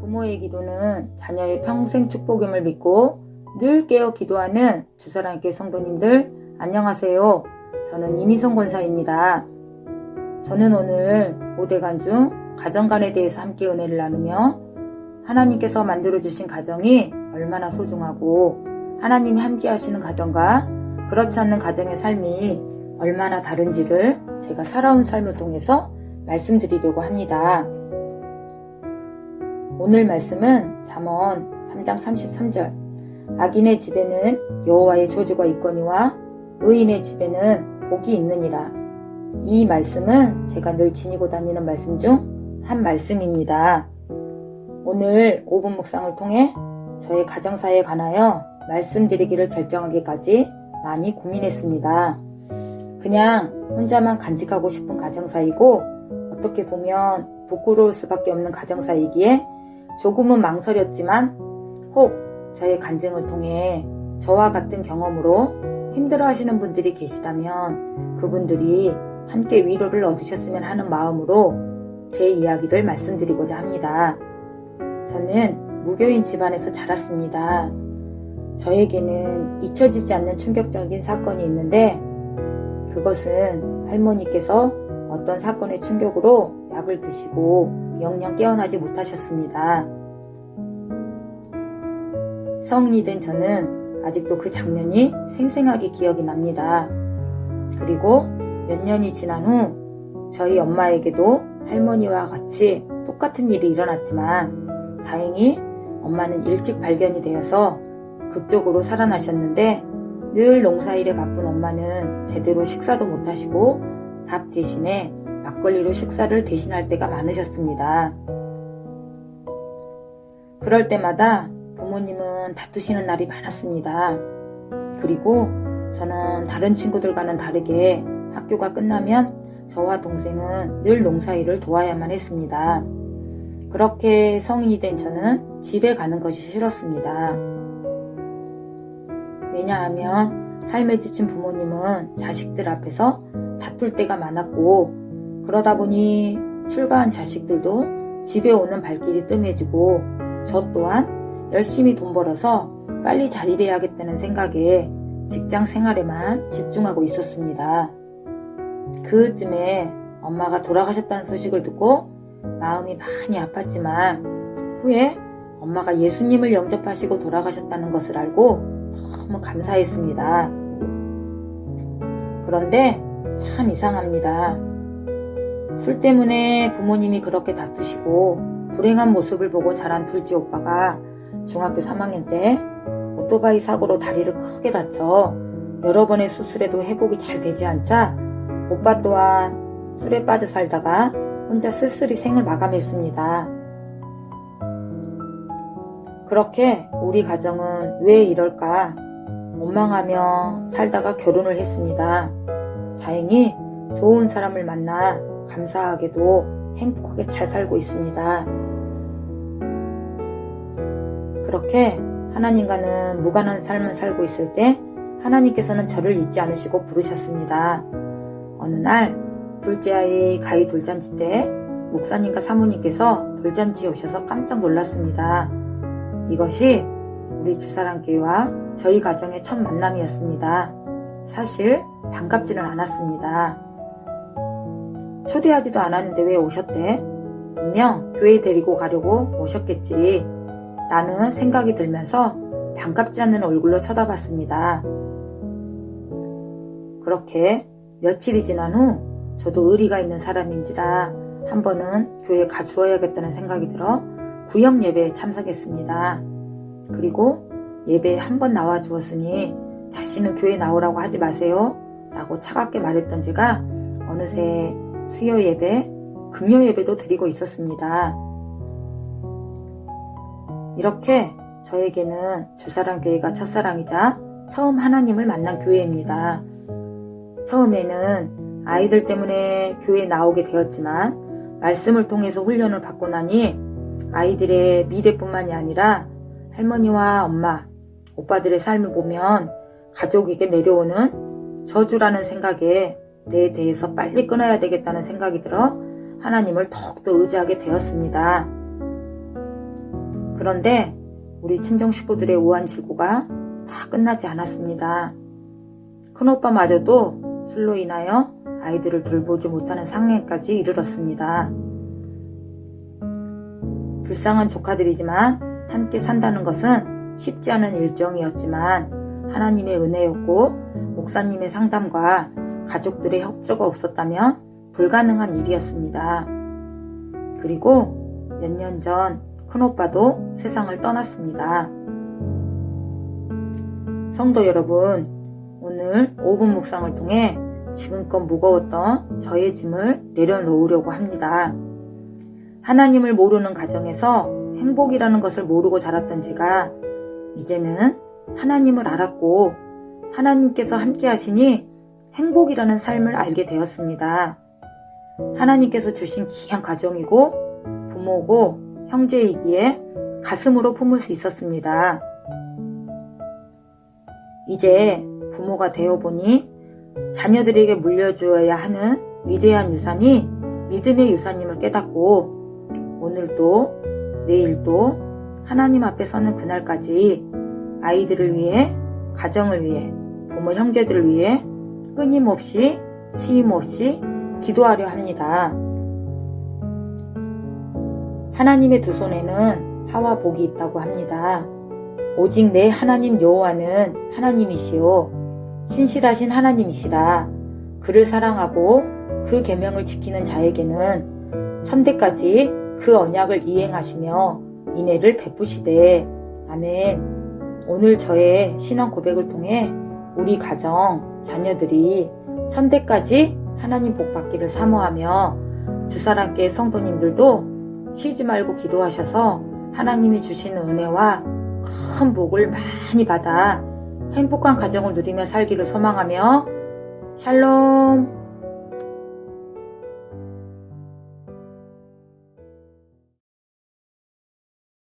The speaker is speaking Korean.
부모의 기도는 자녀의 평생 축복임을 믿고 늘 깨어 기도하는 주사랑교회 성도님들 안녕하세요. 저는 이미성 권사입니다. 저는 오늘 5대간 중 가정간에 대해서 함께 은혜를 나누며 하나님께서 만들어주신 가정이 얼마나 소중하고 하나님이 함께 하시는 가정과 그렇지 않는 가정의 삶이 얼마나 다른지를 제가 살아온 삶을 통해서 말씀드리려고 합니다. 오늘 말씀은 잠언 3장 33절 악인의 집에는 여호와의 조주가 있거니와 의인의 집에는 복이 있느니라. 이 말씀은 제가 늘 지니고 다니는 말씀 중 한 말씀입니다. 오늘 5분 묵상을 통해 저의 가정사에 관하여 말씀드리기를 결정하기까지 많이 고민했습니다. 그냥 혼자만 간직하고 싶은 가정사이고 어떻게 보면 부끄러울 수밖에 없는 가정사이기에 조금은 망설였지만 혹 저의 간증을 통해 저와 같은 경험으로 힘들어 하시는 분들이 계시다면 그분들이 함께 위로를 얻으셨으면 하는 마음으로 제 이야기를 말씀드리고자 합니다. 저는 무교인 집안에서 자랐습니다. 저에게는 잊혀지지 않는 충격적인 사건이 있는데 그것은 할머니께서 어떤 사건의 충격으로 약을 드시고 영영 깨어나지 못하셨습니다. 성인이 된 저는 아직도 그 장면이 생생하게 기억이 납니다. 그리고 몇 년이 지난 후 저희 엄마에게도 할머니와 같이 똑같은 일이 일어났지만 다행히 엄마는 일찍 발견이 되어서 극적으로 살아나셨는데 늘 농사일에 바쁜 엄마는 제대로 식사도 못하시고 밥 대신에 막걸리로 식사를 대신할 때가 많으셨습니다. 그럴 때마다 부모님은 다투시는 날이 많았습니다. 그리고 저는 다른 친구들과는 다르게 학교가 끝나면 저와 동생은 늘 농사일을 도와야만 했습니다. 그렇게 성인이 된 저는 집에 가는 것이 싫었습니다. 왜냐하면 삶에 지친 부모님은 자식들 앞에서 다툴 때가 많았고 그러다 보니 출가한 자식들도 집에 오는 발길이 뜸해지고 저 또한 열심히 돈 벌어서 빨리 자립해야겠다는 생각에 직장 생활에만 집중하고 있었습니다. 그쯤에 엄마가 돌아가셨다는 소식을 듣고 마음이 많이 아팠지만 후에 엄마가 예수님을 영접하시고 돌아가셨다는 것을 알고 너무 감사했습니다. 그런데 참 이상합니다. 술 때문에 부모님이 그렇게 다투시고 불행한 모습을 보고 자란 둘째 오빠가 중학교 3학년 때 오토바이 사고로 다리를 크게 다쳐 여러 번의 수술에도 회복이 잘 되지 않자 오빠 또한 술에 빠져 살다가 혼자 쓸쓸히 생을 마감했습니다. 그렇게 우리 가정은 왜 이럴까 원망하며 살다가 결혼을 했습니다. 다행히 좋은 사람을 만나 감사하게도 행복하게 잘 살고 있습니다. 그렇게 하나님과는 무관한 삶을 살고 있을 때 하나님께서는 저를 잊지 않으시고 부르셨습니다. 어느 날 둘째 아이 가위 돌잔치 때 목사님과 사모님께서 돌잔치에 오셔서 깜짝 놀랐습니다. 이것이 우리 주사랑교회와 저희 가정의 첫 만남이었습니다. 사실 반갑지는 않았습니다. 초대하지도 않았는데 왜 오셨대? 분명 교회 데리고 가려고 오셨겠지. 라는 생각이 들면서 반갑지 않는 얼굴로 쳐다봤습니다. 그렇게 며칠이 지난 후 저도 의리가 있는 사람인지라 한 번은 교회에 가주어야겠다는 생각이 들어 구역 예배에 참석했습니다. 그리고 예배에 한번 나와 주었으니 다시는 교회 나오라고 하지 마세요. 라고 차갑게 말했던 제가 어느새 수요 예배, 금요 예배도 드리고 있었습니다. 이렇게 저에게는 주사랑 교회가 첫사랑이자 처음 하나님을 만난 교회입니다. 처음에는 아이들 때문에 교회에 나오게 되었지만 말씀을 통해서 훈련을 받고 나니 아이들의 미래뿐만이 아니라 할머니와 엄마, 오빠들의 삶을 보면 가족에게 내려오는 저주라는 생각에 내 대해서 빨리 끊어야 되겠다는 생각이 들어 하나님을 더욱더 의지하게 되었습니다. 그런데 우리 친정 식구들의 우한 질고가 다 끝나지 않았습니다. 큰오빠마저도 술로 인하여 아이들을 돌보지 못하는 상황까지 이르렀습니다. 불쌍한 조카들이지만 함께 산다는 것은 쉽지 않은 일정이었지만 하나님의 은혜였고 목사님의 상담과 가족들의 협조가 없었다면 불가능한 일이었습니다. 그리고 몇 년 전 큰오빠도 세상을 떠났습니다. 성도 여러분, 오늘 5분 묵상을 통해 지금껏 무거웠던 저의 짐을 내려놓으려고 합니다. 하나님을 모르는 가정에서 행복이라는 것을 모르고 자랐던 제가 이제는 하나님을 알았고 하나님께서 함께 하시니 행복이라는 삶을 알게 되었습니다. 하나님께서 주신 귀한 가정이고 부모고 형제이기에 가슴으로 품을 수 있었습니다. 이제 부모가 되어보니 자녀들에게 물려주어야 하는 위대한 유산이 믿음의 유산임을 깨닫고 오늘도 내일도 하나님 앞에 서는 그날까지 아이들을 위해 가정을 위해 부모 형제들을 위해 끊임없이 쉼없이 기도하려 합니다. 하나님의 두 손에는 하와 복이 있다고 합니다. 오직 내 하나님 여호와는 하나님이시요 신실하신 하나님이시라 그를 사랑하고 그 계명을 지키는 자에게는 천대까지 그 언약을 이행하시며 인애를 베푸시되 아멘. 오늘 저의 신앙 고백을 통해 우리 가정 자녀들이 천대까지 하나님 복 받기를 사모하며 주사랑께 성도님들도 쉬지 말고 기도하셔서 하나님이 주시는 은혜와 큰 복을 많이 받아 행복한 가정을 누리며 살기를 소망하며 샬롬